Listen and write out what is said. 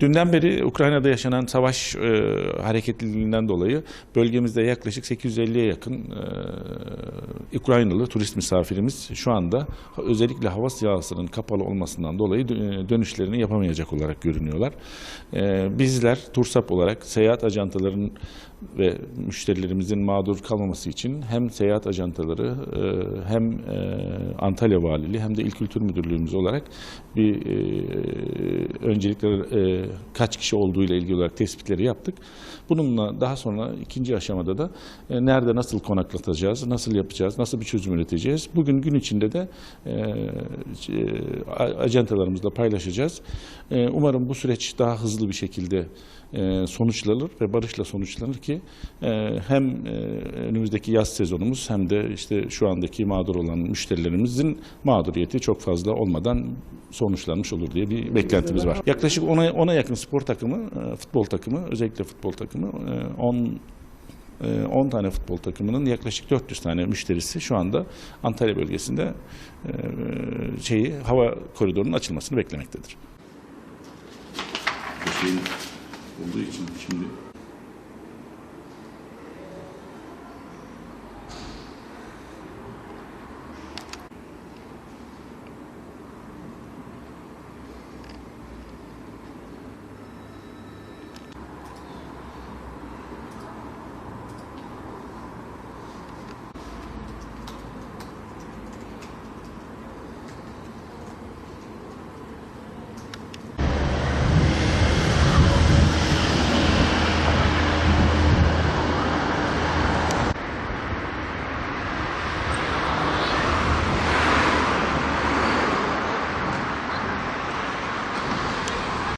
dünden beri Ukrayna'da yaşanan savaş e, hareketliliğinden dolayı bölgemizde yaklaşık 850'ye yakın e, Ukraynalı turist misafirimiz şu anda özellikle hava sahasının kapalı olmasından dolayı dö- dönüşlerini yapamayacak olarak görünüyorlar. E, bizler Tursap olarak seyahat ajantalarının ve müşterilerimizin mağdur kalmaması için hem seyahat ajantaları e, hem e, Antalya Valiliği hem de İl Kültür Müdürlüğümüz olarak bir e, öncelikle kaç kişi olduğu ile ilgili olarak tespitleri yaptık. Bununla daha sonra ikinci aşamada da nerede nasıl konaklatacağız, nasıl yapacağız, nasıl bir çözüm üreteceğiz. Bugün gün içinde de ajantalarımızla paylaşacağız. Umarım bu süreç daha hızlı bir şekilde sonuçlanır ve barışla sonuçlanır ki e, hem e, önümüzdeki yaz sezonumuz hem de işte şu andaki mağdur olan müşterilerimizin mağduriyeti çok fazla olmadan sonuçlanmış olur diye bir beklentimiz var. Yaklaşık ona, ona yakın spor takımı, e, futbol takımı, özellikle futbol takımı e, 10 e, 10 tane futbol takımının yaklaşık 400 tane müşterisi şu anda Antalya bölgesinde şeyi hava koridorunun açılmasını beklemektedir. şeyin olduğu için şimdi